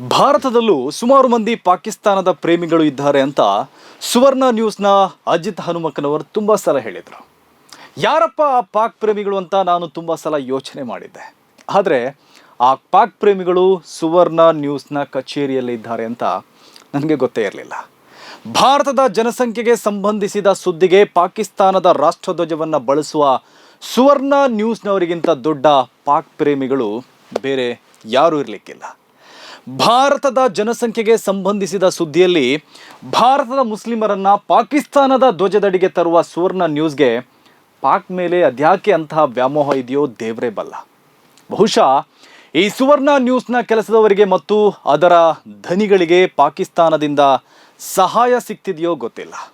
ಭಾರತದಲ್ಲೂ ಸುಮಾರು ಮಂದಿ ಪಾಕಿಸ್ತಾನದ ಪ್ರೇಮಿಗಳು ಇದ್ದಾರೆ ಅಂತ ಸುವರ್ಣ ನ್ಯೂಸ್ನ ಅಜಿತ್ ಹನುಮಕ್ಕನವರು ತುಂಬ ಸಲ ಹೇಳಿದರು. ಯಾರಪ್ಪ ಆ ಪಾಕ್ ಪ್ರೇಮಿಗಳು ಅಂತ ನಾನು ತುಂಬ ಸಲ ಯೋಚನೆ ಮಾಡಿದ್ದೆ. ಆದರೆ ಆ ಪಾಕ್ ಪ್ರೇಮಿಗಳು ಸುವರ್ಣ ನ್ಯೂಸ್ನ ಕಚೇರಿಯಲ್ಲಿ ಇದ್ದಾರೆ ಅಂತ ನನಗೆ ಗೊತ್ತೇ ಇರಲಿಲ್ಲ. ಭಾರತದ ಜನಸಂಖ್ಯೆಗೆ ಸಂಬಂಧಿಸಿದ ಸುದ್ದಿಗೆ ಪಾಕಿಸ್ತಾನದ ರಾಷ್ಟ್ರಧ್ವಜವನ್ನು ಬಳಸುವ ಸುವರ್ಣ ನ್ಯೂಸ್ನವರಿಗಿಂತ ದೊಡ್ಡ ಪಾಕ್ ಪ್ರೇಮಿಗಳು ಬೇರೆ ಯಾರೂ ಇರಲಿಕ್ಕಿಲ್ಲ. ಭಾರತದ ಜನಸಂಖ್ಯೆಗೆ ಸಂಬಂಧಿಸಿದ ಸುದ್ದಿಯಲ್ಲಿ ಭಾರತದ ಮುಸ್ಲಿಮರನ್ನ ಪಾಕಿಸ್ತಾನದ ಧ್ವಜದಡಿಗೆ ತರುವ ಸುವರ್ಣ ನ್ಯೂಸ್ಗೆ ಪಾಕ್ ಮೇಲೆ ಅದ್ಯಾಕೆ ಅಂತಹ ವ್ಯಾಮೋಹ ಇದೆಯೋ ದೇವರೇ ಬಲ್ಲ. ಬಹುಶಃ ಈ ಸುವರ್ಣ ನ್ಯೂಸ್ನ ಕೆಲಸದವರಿಗೆ ಮತ್ತು ಅದರ ಧನಿಗಳಿಗೆ ಪಾಕಿಸ್ತಾನದಿಂದ ಸಹಾಯ ಸಿಗ್ತಿದೆಯೋ ಗೊತ್ತಿಲ್ಲ.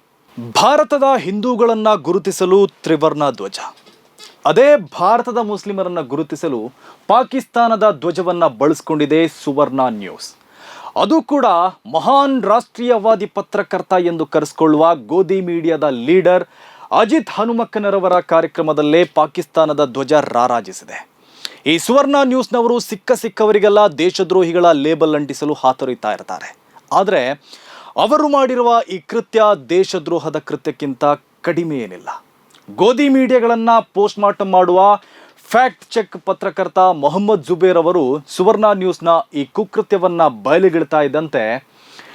ಭಾರತದ ಹಿಂದೂಗಳನ್ನ ಗುರುತಿಸಲು ತ್ರಿವರ್ಣ ಧ್ವಜ. ಅದೇ ಭಾರತದ ಮುಸ್ಲಿಮರನ್ನು ಗುರುತಿಸಲು ಪಾಕಿಸ್ತಾನದ ಧ್ವಜವನ್ನ ಬಳಸ್ಕೊಂಡಿದೆ ಸುವರ್ಣ ನ್ಯೂಸ್. ಅದು ಕೂಡ ಮಹಾನ್ ರಾಷ್ಟ್ರೀಯವಾದಿ ಪತ್ರಕರ್ತ ಎಂದು ಕರೆಸಿಕೊಳ್ಳುವ ಗೋಧಿ ಮೀಡಿಯಾದ ಲೀಡರ್ ಅಜಿತ್ ಹನುಮಕ್ಕನರವರ ಕಾರ್ಯಕ್ರಮದಲ್ಲೇ ಪಾಕಿಸ್ತಾನದ ಧ್ವಜ ರಾರಾಜಿಸಿದೆ. ಈ ಸುವರ್ಣ ನ್ಯೂಸ್ನವರು ಸಿಕ್ಕ ಸಿಕ್ಕವರಿಗೆಲ್ಲ ದೇಶದ್ರೋಹಿಗಳ ಲೇಬಲ್ ಅಂಟಿಸಲು ಹಾತೊರಿತಾ ಇರ್ತಾರೆ. ಆದರೆ ಅವರು ಮಾಡಿರುವ ಈ ಕೃತ್ಯ ದೇಶದ್ರೋಹದ ಕೃತ್ಯಕ್ಕಿಂತ ಕಡಿಮೆ ಏನಿಲ್ಲ. ಗೋಧಿ ಮೀಡಿಯಾಗಳನ್ನು ಪೋಸ್ಟ್ ಮಾರ್ಟಮ್ ಮಾಡುವ ಫ್ಯಾಕ್ಟ್ ಚೆಕ್ ಪತ್ರಕರ್ತ ಮೊಹಮ್ಮದ್ ಜುಬೇರ್ ಅವರು ಸುವರ್ಣ ನ್ಯೂಸ್ನ ಈ ಕುಕೃತ್ಯವನ್ನ ಬಯಲಿಗಿಳ್ತಾ ಇದ್ದಂತೆ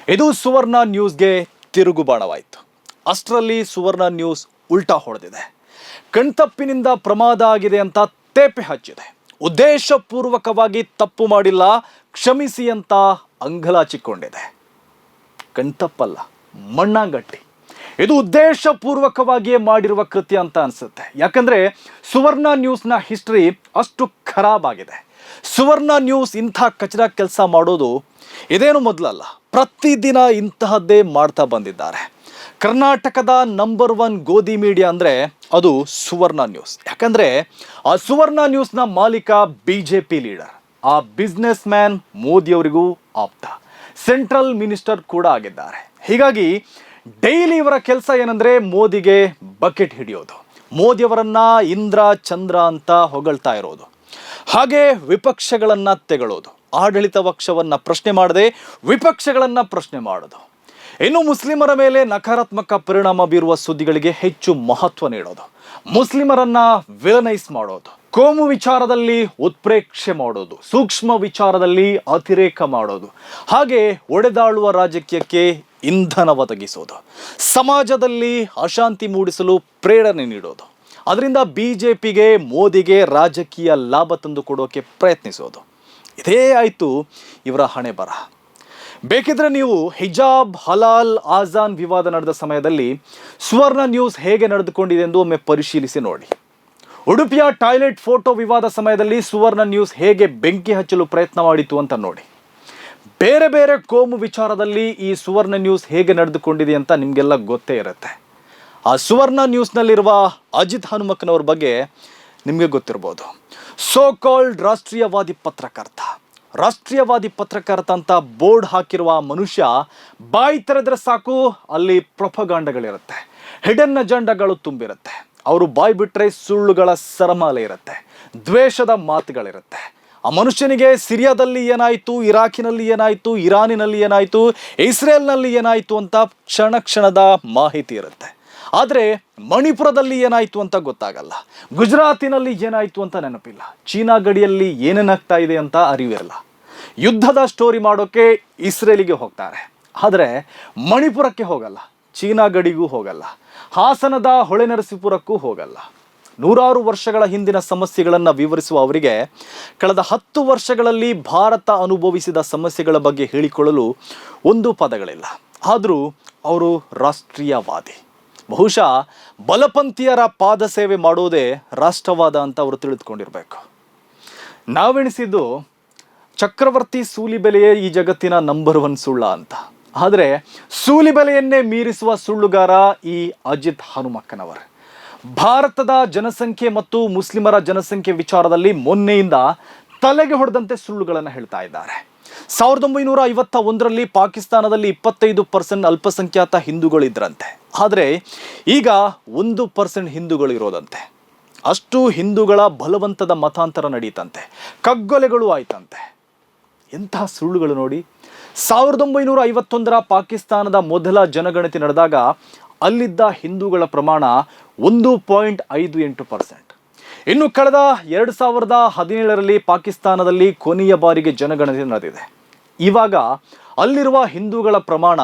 ಇದು ಸುವರ್ಣ ನ್ಯೂಸ್ಗೆ ತಿರುಗುಬಾಣವಾಯಿತು ಅಷ್ಟರಲ್ಲಿ ಸುವರ್ಣ ನ್ಯೂಸ್ ಉಲ್ಟಾ ಹೊಡೆದಿದೆ. ಕಣ್ತಪ್ಪಿನಿಂದ ಪ್ರಮಾದ ಆಗಿದೆ ಅಂತ ತೇಪೆ ಹಚ್ಚಿದೆ. ಉದ್ದೇಶಪೂರ್ವಕವಾಗಿ ತಪ್ಪು ಮಾಡಿಲ್ಲ, ಕ್ಷಮಿಸಿ ಅಂತ ಅಂಗಲಾಚಿಕೊಂಡಿದೆ. ಕಣ್ತಪ್ಪಲ್ಲ, ಮಣ್ಣಾಗಟ್ಟಿ. ಇದು ಉದ್ದೇಶಪೂರ್ವಕವಾಗಿಯೇ ಮಾಡಿರುವ ಕೃತ್ಯ ಅಂತ ಅನಿಸುತ್ತೆ. ಯಾಕಂದ್ರೆ ಸುವರ್ಣ ನ್ಯೂಸ್ನ ಹಿಸ್ಟ್ರಿ ಅಷ್ಟು ಖರಾಬ್ ಆಗಿದೆ. ಸುವರ್ಣ ನ್ಯೂಸ್ ಇಂಥ ಕಚಡ ಕೆಲಸ ಮಾಡೋದು ಇದೇನು ಮೊದಲಲ್ಲ, ಪ್ರತಿದಿನ ಇಂತಹದ್ದೇ ಮಾಡ್ತಾ ಬಂದಿದ್ದಾರೆ. ಕರ್ನಾಟಕದ ನಂಬರ್ ಒನ್ ಗೋಧಿ ಮೀಡಿಯಾ ಅಂದರೆ ಅದು ಸುವರ್ಣ ನ್ಯೂಸ್. ಯಾಕಂದ್ರೆ ಆ ಸುವರ್ಣ ನ್ಯೂಸ್ನ ಮಾಲೀಕ ಬಿ ಜೆ ಪಿ ಲೀಡರ್ ಆ ಬಿಸ್ನೆಸ್ ಮ್ಯಾನ್ ಮೋದಿಯವರಿಗೂ ಆಪ್ತ. ಸೆಂಟ್ರಲ್ ಮಿನಿಸ್ಟರ್ ಕೂಡ ಆಗಿದ್ದಾರೆ. ಹೀಗಾಗಿ ಡೈಲಿ ಇವರ ಕೆಲಸ ಏನಂದ್ರೆ ಮೋದಿಗೆ ಬಕೆಟ್ ಹಿಡಿಯೋದು. ಮೋದಿಯವರನ್ನ ಇಂದ್ರ, ಚಂದ್ರ ಅಂತ ಹೊಗಳ್ತಾ ಇರೋದು. ಹಾಗೆ ವಿಪಕ್ಷಗಳನ್ನ ತೆಗಳೋದು. ಆಡಳಿತ ಪಕ್ಷವನ್ನ ಪ್ರಶ್ನೆ ಮಾಡದೆ ವಿಪಕ್ಷಗಳನ್ನ ಪ್ರಶ್ನೆ ಮಾಡೋದು. ಇನ್ನು ಮುಸ್ಲಿಮರ ಮೇಲೆ ನಕಾರಾತ್ಮಕ ಪರಿಣಾಮ ಬೀರುವ ಸುದ್ದಿಗಳಿಗೆ ಹೆಚ್ಚು ಮಹತ್ವ ನೀಡೋದು. ಮುಸ್ಲಿಮರನ್ನ ವಿಲನೈಸ್ ಮಾಡೋದು. ಕೋಮು ವಿಚಾರದಲ್ಲಿ ಉತ್ಪ್ರೇಕ್ಷೆ ಮಾಡೋದು. ಸೂಕ್ಷ್ಮ ವಿಚಾರದಲ್ಲಿ ಅತಿರೇಕ ಮಾಡೋದು. ಹಾಗೆ ಒಡೆದಾಳುವ ರಾಜಕೀಯಕ್ಕೆ ಇಂಧನ ಒದಗಿಸೋದು, ಸಮಾಜದಲ್ಲಿ ಅಶಾಂತಿ ಮೂಡಿಸಲು ಪ್ರೇರಣೆ ನೀಡೋದು, ಅದರಿಂದ ಬಿ ಜೆ ಪಿಗೆ ಮೋದಿಗೆ ರಾಜಕೀಯ ಲಾಭ ತಂದು ಕೊಡೋಕ್ಕೆ ಪ್ರಯತ್ನಿಸೋದು. ಇದೇ ಆಯಿತು ಇವರ ಹಣೆ ಬರಹ ಬೇಕಿದ್ರೆ ನೀವು ಹಿಜಾಬ್, ಹಲಾಲ್, ಆಜಾನ್ ವಿವಾದ ನಡೆದ ಸಮಯದಲ್ಲಿ ಸುವರ್ಣ ನ್ಯೂಸ್ ಹೇಗೆ ನಡೆದುಕೊಂಡಿದೆ ಎಂದು ಒಮ್ಮೆ ಪರಿಶೀಲಿಸಿ ನೋಡಿ. ಉಡುಪಿಯ ಟಾಯ್ಲೆಟ್ ಫೋಟೋ ವಿವಾದ ಸಮಯದಲ್ಲಿ ಸುವರ್ಣ ನ್ಯೂಸ್ ಹೇಗೆ ಬೆಂಕಿ ಹಚ್ಚಲು ಪ್ರಯತ್ನ ಮಾಡಿತು ಅಂತ ನೋಡಿ. ಬೇರೆ ಬೇರೆ ಕೋಮು ವಿಚಾರದಲ್ಲಿ ಈ ಸುವರ್ಣ ನ್ಯೂಸ್ ಹೇಗೆ ನಡೆದುಕೊಂಡಿದೆ ಅಂತ ನಿಮಗೆಲ್ಲ ಗೊತ್ತೇ ಇರುತ್ತೆ. ಆ ಸುವರ್ಣ ನ್ಯೂಸ್ನಲ್ಲಿರುವ ಅಜಿತ್ ಹನುಮಕ್ಕನವ್ರ ಬಗ್ಗೆ ನಿಮಗೆ ಗೊತ್ತಿರ್ಬೋದು. ಸೋ ಕಾಲ್ಡ್ ರಾಷ್ಟ್ರೀಯವಾದಿ ಪತ್ರಕರ್ತ. ರಾಷ್ಟ್ರೀಯವಾದಿ ಪತ್ರಕರ್ತ ಅಂತ ಬೋರ್ಡ್ ಹಾಕಿರುವ ಮನುಷ್ಯ ಬಾಯಿ ತೆರೆದ್ರೆ ಸಾಕು, ಅಲ್ಲಿ ಪ್ರೊಫಗಾಂಡಗಳಿರುತ್ತೆ ಹಿಡನ್ ಅಜೆಂಡಾಗಳು ತುಂಬಿರುತ್ತೆ. ಅವರು ಬಾಯಿ ಬಿಟ್ಟರೆ ಸುಳ್ಳುಗಳ ಸರಮಾಲೆ ಇರುತ್ತೆ. ದ್ವೇಷದ ಮಾತುಗಳಿರುತ್ತೆ. ಆ ಮನುಷ್ಯನಿಗೆ ಸಿರಿಯಾದಲ್ಲಿ ಏನಾಯಿತು, ಇರಾಕಿನಲ್ಲಿ ಏನಾಯಿತು, ಇರಾನಿನಲ್ಲಿ ಏನಾಯಿತು, ಇಸ್ರೇಲ್ನಲ್ಲಿ ಏನಾಯಿತು ಅಂತ ಕ್ಷಣ ಕ್ಷಣದ ಮಾಹಿತಿ ಇರುತ್ತೆ. ಆದರೆ ಮಣಿಪುರದಲ್ಲಿ ಏನಾಯಿತು ಅಂತ ಗೊತ್ತಾಗಲ್ಲ. ಗುಜರಾತಿನಲ್ಲಿ ಏನಾಯಿತು ಅಂತ ನೆನಪಿಲ್ಲ. ಚೀನಾ ಗಡಿಯಲ್ಲಿ ಏನೇನಾಗ್ತಾ ಇದೆ ಅಂತ ಅರಿವಿರಲ್ಲ. ಯುದ್ಧದ ಸ್ಟೋರಿ ಮಾಡೋಕ್ಕೆ ಇಸ್ರೇಲಿಗೆ ಹೋಗ್ತಾರೆ. ಆದರೆ ಮಣಿಪುರಕ್ಕೆ ಹೋಗಲ್ಲ. ಚೀನಾ ಗಡಿಗೂ ಹೋಗಲ್ಲ. ಹಾಸನದ ಹೊಳೆನರಸೀಪುರಕ್ಕೂ ಹೋಗಲ್ಲ. ನೂರಾರು ವರ್ಷಗಳ ಹಿಂದಿನ ಸಮಸ್ಯೆಗಳನ್ನು ವಿವರಿಸುವ ಅವರಿಗೆ ಕಳೆದ ಹತ್ತು ವರ್ಷಗಳಲ್ಲಿ ಭಾರತ ಅನುಭವಿಸಿದ ಸಮಸ್ಯೆಗಳ ಬಗ್ಗೆ ಹೇಳಿಕೊಳ್ಳಲು ಒಂದು ಪದಗಳಿಲ್ಲ. ಆದರೂ ಅವರು ರಾಷ್ಟ್ರೀಯವಾದಿ. ಬಹುಶಃ ಬಲಪಂಥೀಯರ ಪಾದ ಸೇವೆ ಮಾಡೋದೇ ರಾಷ್ಟ್ರವಾದ ಅಂತ ಅವರು ತಿಳಿದುಕೊಂಡಿರಬೇಕು. ನಾವೆಣಿಸಿದ್ದು ಚಕ್ರವರ್ತಿ ಸೂಲಿಬೆಲೆಯೇ ಈ ಜಗತ್ತಿನ ನಂಬರ್ ಒನ್ ಸುಳ್ಳ ಅಂತ. ಆದರೆ ಸೂಲಿಬೆಲೆಯನ್ನೇ ಮೀರಿಸುವ ಸುಳ್ಳುಗಾರ ಈ ಅಜಿತ್ ಹನುಮಕ್ಕನವರು. ಭಾರತದ ಜನಸಂಖ್ಯೆ ಮತ್ತು ಮುಸ್ಲಿಮರ ಜನಸಂಖ್ಯೆ ವಿಚಾರದಲ್ಲಿ ಮೊನ್ನೆಯಿಂದ ತಲೆಗೆ ಹೊಡೆದಂತೆ ಸುಳ್ಳುಗಳನ್ನು ಹೇಳ್ತಾ ಇದ್ದಾರೆ. ಸಾವಿರದ ಒಂಬೈನೂರ ಐವತ್ತ ಒಂದರಲ್ಲಿ ಪಾಕಿಸ್ತಾನದಲ್ಲಿ ಇಪ್ಪತ್ತೈದು ಪರ್ಸೆಂಟ್ ಅಲ್ಪಸಂಖ್ಯಾತ ಹಿಂದೂಗಳಿದ್ರಂತೆ ಆದರೆ ಈಗ ಒಂದು ಪರ್ಸೆಂಟ್ ಹಿಂದೂಗಳಿರೋದಂತೆ ಅಷ್ಟು ಹಿಂದೂಗಳ ಬಲವಂತದ ಮತಾಂತರ ನಡೀತಂತೆ. ಕಗ್ಗೊಲೆಗಳು ಆಯ್ತಂತೆ. ಎಂತಹ ಸುಳ್ಳುಗಳು ನೋಡಿ. ಸಾವಿರದ ಒಂಬೈನೂರ ಐವತ್ತೊಂದರ ಪಾಕಿಸ್ತಾನದ ಮೊದಲ ಜನಗಣತಿ ನಡೆದಾಗ ಅಲ್ಲಿದ್ದ ಹಿಂದೂಗಳ ಪ್ರಮಾಣ ಒಂದು ಪಾಯಿಂಟ್ ಐದು ಎಂಟು ಪರ್ಸೆಂಟ್. ಇನ್ನು ಕಳೆದ ಎರಡು ಸಾವಿರದ ಹದಿನೇಳರಲ್ಲಿ ಪಾಕಿಸ್ತಾನದಲ್ಲಿ ಕೊನೆಯ ಬಾರಿಗೆ ಜನಗಣತಿ ನಡೆದಿದೆ. ಇವಾಗ ಅಲ್ಲಿರುವ ಹಿಂದೂಗಳ ಪ್ರಮಾಣ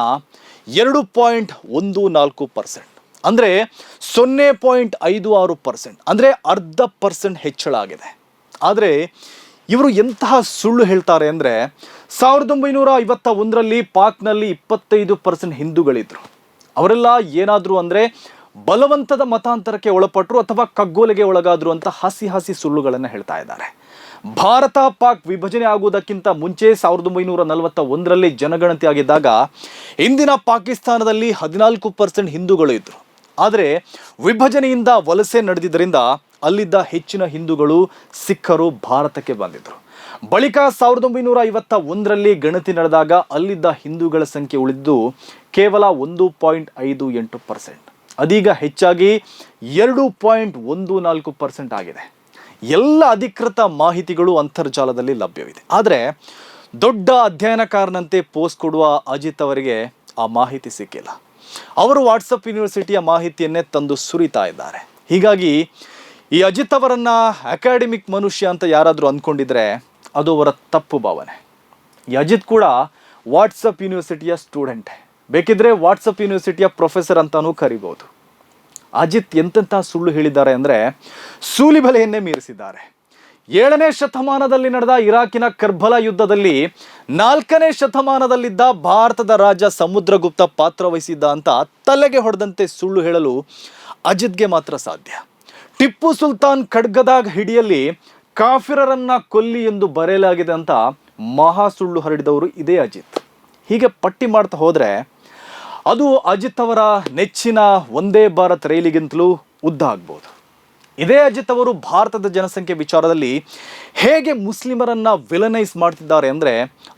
ಎರಡು ಪಾಯಿಂಟ್ ಒಂದು ನಾಲ್ಕು ಪರ್ಸೆಂಟ್. ಅಂದರೆ ಸೊನ್ನೆ ಪಾಯಿಂಟ್ ಐದು ಆರು ಪರ್ಸೆಂಟ್. ಅಂದರೆ ಅರ್ಧ ಪರ್ಸೆಂಟ್ ಹೆಚ್ಚಳ ಆಗಿದೆ. ಆದರೆ ಇವರು ಎಂತಹ ಸುಳ್ಳು ಹೇಳ್ತಾರೆ ಅಂದರೆ ಸಾವಿರದ ಒಂಬೈನೂರ ಐವತ್ತ ಒಂದರಲ್ಲಿ ಪಾಕ್ನಲ್ಲಿ ಇಪ್ಪತ್ತೈದು ಪರ್ಸೆಂಟ್ ಹಿಂದೂಗಳಿದ್ರು. ಅವರೆಲ್ಲ ಏನಾದರೂ ಅಂದರೆ ಬಲವಂತದ ಮತಾಂತರಕ್ಕೆ ಒಳಪಟ್ಟರು ಅಥವಾ ಕಗ್ಗೋಲೆಗೆ ಒಳಗಾದ್ರು ಅಂತ ಹಸಿ ಹಸಿ ಸುಳ್ಳುಗಳನ್ನು ಹೇಳ್ತಾ ಇದ್ದಾರೆ. ಭಾರತ ಪಾಕ್ ವಿಭಜನೆ ಆಗುವುದಕ್ಕಿಂತ ಮುಂಚೆ ಸಾವಿರದ ಒಂಬೈನೂರ ನಲವತ್ತ ಒಂದರಲ್ಲಿ ಜನಗಣತಿ ಆಗಿದ್ದಾಗ ಇಂದಿನ ಪಾಕಿಸ್ತಾನದಲ್ಲಿ ಹದಿನಾಲ್ಕು ಪರ್ಸೆಂಟ್ ಹಿಂದೂಗಳು ಇದ್ದರು ಆದರೆ ವಿಭಜನೆಯಿಂದ ವಲಸೆ ನಡೆದಿದ್ದರಿಂದ ಅಲ್ಲಿದ್ದ ಹೆಚ್ಚಿನ ಹಿಂದೂಗಳು, ಸಿಖ್ಖರು ಭಾರತಕ್ಕೆ ಬಂದಿದ್ದರು ಬಳಿಕ ಸಾವಿರದ ಒಂಬೈನೂರ ಐವತ್ತ ಒಂದರಲ್ಲಿ ಗಣತಿ ನಡೆದಾಗ ಅಲ್ಲಿದ್ದ ಹಿಂದೂಗಳ ಸಂಖ್ಯೆ ಉಳಿದ್ದು ಕೇವಲ ಒಂದು ಪಾಯಿಂಟ್ ಐದು ಎಂಟು ಪರ್ಸೆಂಟ್. ಅದೀಗ ಹೆಚ್ಚಾಗಿ ಎರಡು ಪಾಯಿಂಟ್ ಒಂದು ನಾಲ್ಕು ಪರ್ಸೆಂಟ್ ಆಗಿದೆ. ಎಲ್ಲ ಅಧಿಕೃತ ಮಾಹಿತಿಗಳು ಅಂತರ್ಜಾಲದಲ್ಲಿ ಲಭ್ಯವಿದೆ. ಆದರೆ ದೊಡ್ಡ ಅಧ್ಯಯನಕಾರನಂತೆ ಪೋಸ್ಟ್ ಕೊಡುವ ಅಜಿತ್ ಅವರಿಗೆ ಆ ಮಾಹಿತಿ ಸಿಕ್ಕಿಲ್ಲ. ಅವರು ವಾಟ್ಸಪ್ ಯೂನಿವರ್ಸಿಟಿಯ ಮಾಹಿತಿಯನ್ನೇ ತಂದು ಸುರಿತಾ ಇದ್ದಾರೆ. ಹೀಗಾಗಿ ಈ ಅಜಿತ್ ಅವರನ್ನ ಅಕಾಡೆಮಿಕ್ ಮನುಷ್ಯ ಅಂತ ಯಾರಾದರೂ ಅಂದ್ಕೊಂಡಿದ್ರೆ ಅದು ಅವರ ತಪ್ಪು ಭಾವನೆ. ಈ ಅಜಿತ್ ಕೂಡ ವಾಟ್ಸಪ್ ಯೂನಿವರ್ಸಿಟಿಯ ಸ್ಟೂಡೆಂಟೇ. ಬೇಕಿದ್ರೆ ವಾಟ್ಸಪ್ ಯೂನಿವರ್ಸಿಟಿಯ ಪ್ರೊಫೆಸರ್ ಅಂತಾನೂ ಕರಿಬೋದು. ಅಜಿತ್ ಎಂತೆಂಥ ಸುಳ್ಳು ಹೇಳಿದ್ದಾರೆ ಅಂದರೆ ಸೂಲಿಬಲೆಯನ್ನೇ ಮೀರಿಸಿದ್ದಾರೆ. ಏಳನೇ ಶತಮಾನದಲ್ಲಿ ನಡೆದ ಇರಾಕಿನ ಕರ್ಬಲ ಯುದ್ಧದಲ್ಲಿ ನಾಲ್ಕನೇ ಶತಮಾನದಲ್ಲಿದ್ದ ಭಾರತದ ರಾಜ ಸಮುದ್ರಗುಪ್ತ ಪಾತ್ರವಹಿಸಿದ್ದ ಅಂತ ತಲೆಗೆ ಹೊಡೆದಂತೆ ಸುಳ್ಳು ಹೇಳಲು ಅಜಿತ್ಗೆ ಮಾತ್ರ ಸಾಧ್ಯ. ಟಿಪ್ಪು ಸುಲ್ತಾನ್ ಖಡ್ಗದಾಗ ಹಿಡಿಯಲ್ಲಿ ಕಾಫಿರರನ್ನ ಕೊಲ್ಲಿ ಎಂದು ಬರೆಯಲಾಗಿದೆ ಅಂತ ಮಹಾ ಸುಳ್ಳು ಹರಡಿದವರು ಇದೇ ಅಜಿತ್. ಹೀಗೆ ಪಟ್ಟಿ ಮಾಡ್ತಾ ಹೋದರೆ ಅದು ಅಜಿತ್ ಅವರ ನೆಚ್ಚಿನ ಒಂದೇ ಭಾರತ್ ರೈಲಿಗಿಂತಲೂ ಉದ್ದ ಆಗ್ಬೋದು. ಇದೇ ಅಜಿತ್ ಅವರು ಭಾರತದ ಜನಸಂಖ್ಯೆ ವಿಚಾರದಲ್ಲಿ ಹೇಗೆ ಮುಸ್ಲಿಮರನ್ನ ವಿಲನೈಸ್ ಮಾಡ್ತಿದ್ದಾರೆ ಅಂದರೆ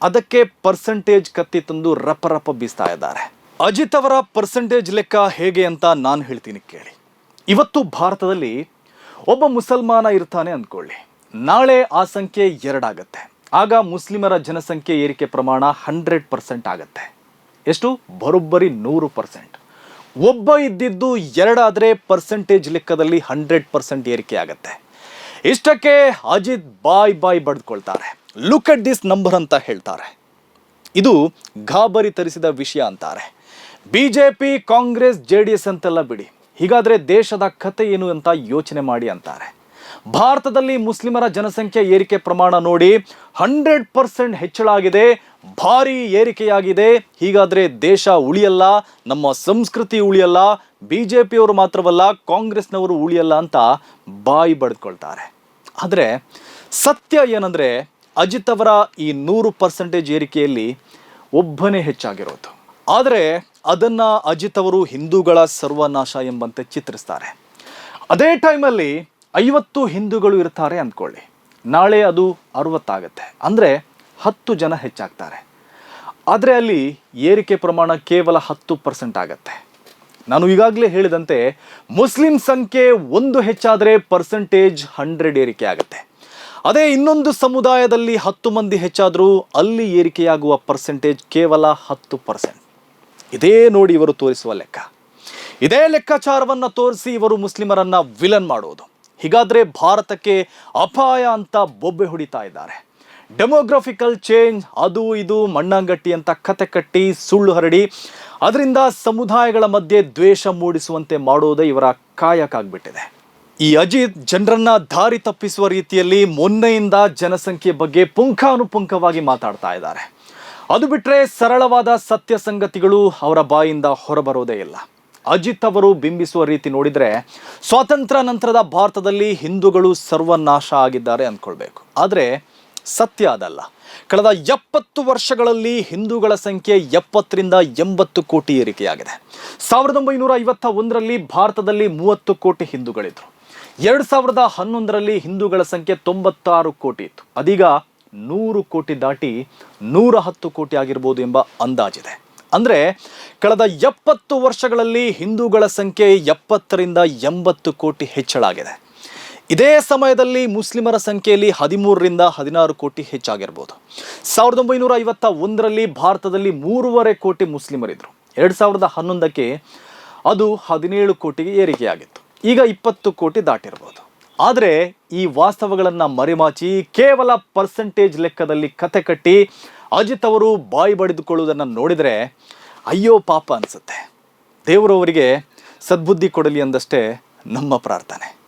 ಅದಕ್ಕೆ ಪರ್ಸೆಂಟೇಜ್ ಕತ್ತಿ ತಂದು ರಪ ರಪ ಬೀಸ್ತಾ ಇದ್ದಾರೆ. ಅಜಿತ್ ಅವರ ಪರ್ಸೆಂಟೇಜ್ ಲೆಕ್ಕ ಹೇಗೆ ಅಂತ ನಾನು ಹೇಳ್ತೀನಿ ಕೇಳಿ. ಇವತ್ತು ಭಾರತದಲ್ಲಿ ಒಬ್ಬ ಮುಸಲ್ಮಾನ ಇರ್ತಾನೆ ಅಂದ್ಕೊಳ್ಳಿ. ನಾಳೆ ಆ ಸಂಖ್ಯೆ ಎರಡಾಗತ್ತೆ ಆಗ ಮುಸ್ಲಿಮರ ಜನಸಂಖ್ಯೆ ಏರಿಕೆ ಪ್ರಮಾಣ ಹಂಡ್ರೆಡ್ ಪರ್ಸೆಂಟ್ ಆಗತ್ತೆ. ಎಷ್ಟು? ಬರೋಬ್ಬರಿ ನೂರು ಪರ್ಸೆಂಟ್. ಒಬ್ಬ ಇದ್ದಿದ್ದು ಎರಡಾದರೆ ಪರ್ಸೆಂಟೇಜ್ ಲೆಕ್ಕದಲ್ಲಿ ಹಂಡ್ರೆಡ್ ಪರ್ಸೆಂಟ್ ಏರಿಕೆ ಆಗುತ್ತೆ. ಇಷ್ಟಕ್ಕೆ ಅಜಿತ್ ಬಾಯ್ ಬಾಯ್ ಬಡ್ದುಕೊಳ್ತಾರೆ ಲುಕ್ ಅಟ್ ದಿಸ್ ನಂಬರ್ ಅಂತ ಹೇಳ್ತಾರೆ. ಇದು ಗಾಬರಿ ತರಿಸಿದ ವಿಷಯ ಅಂತಾರೆ. B J P Congress J D S ಅಂತೆಲ್ಲ ಬಿಡಿ. ಹೀಗಾದರೆ ದೇಶದ ಕತೆ ಏನು ಅಂತ ಯೋಚನೆ ಮಾಡಿ ಅಂತಾರೆ. ಭಾರತದಲ್ಲಿ ಮುಸ್ಲಿಮರ ಜನಸಂಖ್ಯೆ ಏರಿಕೆ ಪ್ರಮಾಣ ನೋಡಿ ಹಂಡ್ರೆಡ್ ಪರ್ಸೆಂಟ್ ಹೆಚ್ಚಳ ಆಗಿದೆ, ಭಾರಿ ಏರಿಕೆಯಾಗಿದೆ. ಹೀಗಾದ್ರೆ ದೇಶ ಉಳಿಯಲ್ಲ, ನಮ್ಮ ಸಂಸ್ಕೃತಿ ಉಳಿಯಲ್ಲ ಬಿ ಜೆ ಪಿಯವರು ಮಾತ್ರವಲ್ಲ, ಕಾಂಗ್ರೆಸ್ನವರು ಉಳಿಯಲ್ಲ ಅಂತ ಬಾಯಿ ಬಡ್ಕೊಳ್ತಾರೆ. ಆದರೆ ಸತ್ಯ ಏನಂದರೆ ಅಜಿತ್ ಅವರ ಈ ನೂರು ಪರ್ಸೆಂಟೇಜ್ ಏರಿಕೆಯಲ್ಲಿ ಒಬ್ಬನೇ ಹೆಚ್ಚಾಗಿರೋದು. ಆದರೆ ಅದನ್ನ ಅಜಿತ್ ಅವರು ಹಿಂದೂಗಳ ಸರ್ವನಾಶ ಎಂಬಂತೆ ಚಿತ್ರಿಸ್ತಾರೆ. ಅದೇ ಟೈಮಲ್ಲಿ ಐವತ್ತು ಹಿಂದೂಗಳು ಇರ್ತಾರೆ ಅಂದ್ಕೊಳ್ಳಿ. ನಾಳೆ ಅದು ಅರವತ್ತಾಗತ್ತೆ. ಅಂದರೆ ಹತ್ತು ಜನ ಹೆಚ್ಚಾಗ್ತಾರೆ. ಆದರೆ ಅಲ್ಲಿ ಏರಿಕೆ ಪ್ರಮಾಣ ಕೇವಲ ಹತ್ತು ಪರ್ಸೆಂಟ್ ಆಗತ್ತೆ. ನಾನು ಈಗಾಗಲೇ ಹೇಳಿದಂತೆ ಮುಸ್ಲಿಂ ಸಂಖ್ಯೆ ಒಂದು ಹೆಚ್ಚಾದರೆ ಪರ್ಸೆಂಟೇಜ್ ಹಂಡ್ರೆಡ್ ಏರಿಕೆ ಆಗುತ್ತೆ. ಅದೇ ಇನ್ನೊಂದು ಸಮುದಾಯದಲ್ಲಿ ಹತ್ತು ಮಂದಿ ಹೆಚ್ಚಾದರೂ ಅಲ್ಲಿ ಏರಿಕೆಯಾಗುವ ಪರ್ಸೆಂಟೇಜ್ ಕೇವಲ ಹತ್ತು ಪರ್ಸೆಂಟ್. ಇದೇ ನೋಡಿ ಇವರು ತೋರಿಸುವ ಲೆಕ್ಕ. ಇದೇ ಲೆಕ್ಕಾಚಾರವನ್ನು ತೋರಿಸಿ ಇವರು ಮುಸ್ಲಿಮರನ್ನು ವಿಲನ್ ಮಾಡುವುದು ಹೀಗಾದ್ರೆ ಭಾರತಕ್ಕೆ ಅಪಾಯ ಅಂತ ಬೊಬ್ಬೆ ಹೊಡಿತಾ ಇದ್ದಾರೆ. ಡೆಮೋಗ್ರಫಿಕಲ್ ಚೇಂಜ್ ಅದು ಇದು ಮಣ್ಣಂಗಟ್ಟಿ ಅಂತ ಕತೆ ಕಟ್ಟಿ ಸುಳ್ಳು ಹರಡಿ, ಅದರಿಂದ ಸಮುದಾಯಗಳ ಮಧ್ಯೆ ದ್ವೇಷ ಮೂಡಿಸುವಂತೆ ಮಾಡುವುದೇ ಇವರ ಕಾಯಕ್ಕಾಗ್ಬಿಟ್ಟಿದೆ ಈ ಅಜಿತ್ ಜನರನ್ನ ದಾರಿ ತಪ್ಪಿಸುವ ರೀತಿಯಲ್ಲಿ ಮೊನ್ನೆಯಿಂದ ಜನಸಂಖ್ಯೆ ಬಗ್ಗೆ ಪುಂಖಾನುಪುಂಖವಾಗಿ ಮಾತಾಡ್ತಾ ಇದ್ದಾರೆ. ಅದು ಬಿಟ್ಟರೆ ಸರಳವಾದ ಸತ್ಯ ಸಂಗತಿಗಳು ಅವರ ಬಾಯಿಂದ ಹೊರಬರೋದೇ ಇಲ್ಲ. ಅಜಿತ್ ಅವರು ಬಿಂಬಿಸುವ ರೀತಿ ನೋಡಿದರೆ ಸ್ವಾತಂತ್ರ್ಯ ನಂತರದ ಭಾರತದಲ್ಲಿ ಹಿಂದೂಗಳು ಸರ್ವನಾಶ ಆಗಿದ್ದಾರೆ ಅಂದ್ಕೊಳ್ಬೇಕು. ಆದರೆ ಸತ್ಯ ಅದಲ್ಲ. ಕಳೆದ ಎಪ್ಪತ್ತು ವರ್ಷಗಳಲ್ಲಿ ಹಿಂದೂಗಳ ಸಂಖ್ಯೆ ಎಪ್ಪತ್ತರಿಂದ ಎಂಬತ್ತು ಕೋಟಿ ಏರಿಕೆಯಾಗಿದೆ. ಸಾವಿರದ ಒಂಬೈನೂರ ಐವತ್ತ ಒಂದರಲ್ಲಿ ಭಾರತದಲ್ಲಿ ಮೂವತ್ತು ಕೋಟಿ ಹಿಂದೂಗಳಿದ್ರು. ಎರಡು ಸಾವಿರದ ಹನ್ನೊಂದರಲ್ಲಿ ಹಿಂದೂಗಳ ಸಂಖ್ಯೆ ತೊಂಬತ್ತಾರು ಕೋಟಿ ಇತ್ತು. ಅದೀಗ ನೂರು ಕೋಟಿ ದಾಟಿ ನೂರ ಹತ್ತು ಕೋಟಿ ಆಗಿರ್ಬೋದು ಎಂಬ ಅಂದಾಜಿದೆ. ಅಂದರೆ ಕಳೆದ ಎಪ್ಪತ್ತು ವರ್ಷಗಳಲ್ಲಿ ಹಿಂದೂಗಳ ಸಂಖ್ಯೆ ಎಪ್ಪತ್ತರಿಂದ ಎಂಬತ್ತು ಕೋಟಿ ಹೆಚ್ಚಳಾಗಿದೆ. ಇದೇ ಸಮಯದಲ್ಲಿ ಮುಸ್ಲಿಮರ ಸಂಖ್ಯೆಯಲ್ಲಿ ಹದಿಮೂರರಿಂದ ಹದಿನಾರು ಕೋಟಿ ಹೆಚ್ಚಾಗಿರ್ಬೋದು. ಸಾವಿರದ ಒಂಬೈನೂರ ಐವತ್ತ ಒಂದರಲ್ಲಿ ಭಾರತದಲ್ಲಿ ಮೂರುವರೆ ಕೋಟಿ ಮುಸ್ಲಿಮರಿದ್ದರು ಎರಡು ಸಾವಿರದ ಹನ್ನೊಂದಕ್ಕೆ ಅದು ಹದಿನೇಳು ಕೋಟಿಗೆ ಏರಿಕೆಯಾಗಿತ್ತು. ಈಗ ಇಪ್ಪತ್ತು ಕೋಟಿ ದಾಟಿರ್ಬೋದು. ಆದರೆ ಈ ವಾಸ್ತವಗಳನ್ನು ಮರೆಮಾಚಿ ಕೇವಲ ಪರ್ಸೆಂಟೇಜ್ ಲೆಕ್ಕದಲ್ಲಿ ಕತೆ ಕಟ್ಟಿ ಅಜಿತ್ ಅವರು ಬಾಯಿ ಬಡಿದುಕೊಳ್ಳುವುದನ್ನು ನೋಡಿದರೆ, ಅಯ್ಯೋ ಪಾಪ ಅನಿಸುತ್ತೆ. ದೇವರು ಅವರಿಗೆ ಸದ್ಬುದ್ಧಿ ಕೊಡಲಿ ಅಂದಷ್ಟೇ ನಮ್ಮ ಪ್ರಾರ್ಥನೆ.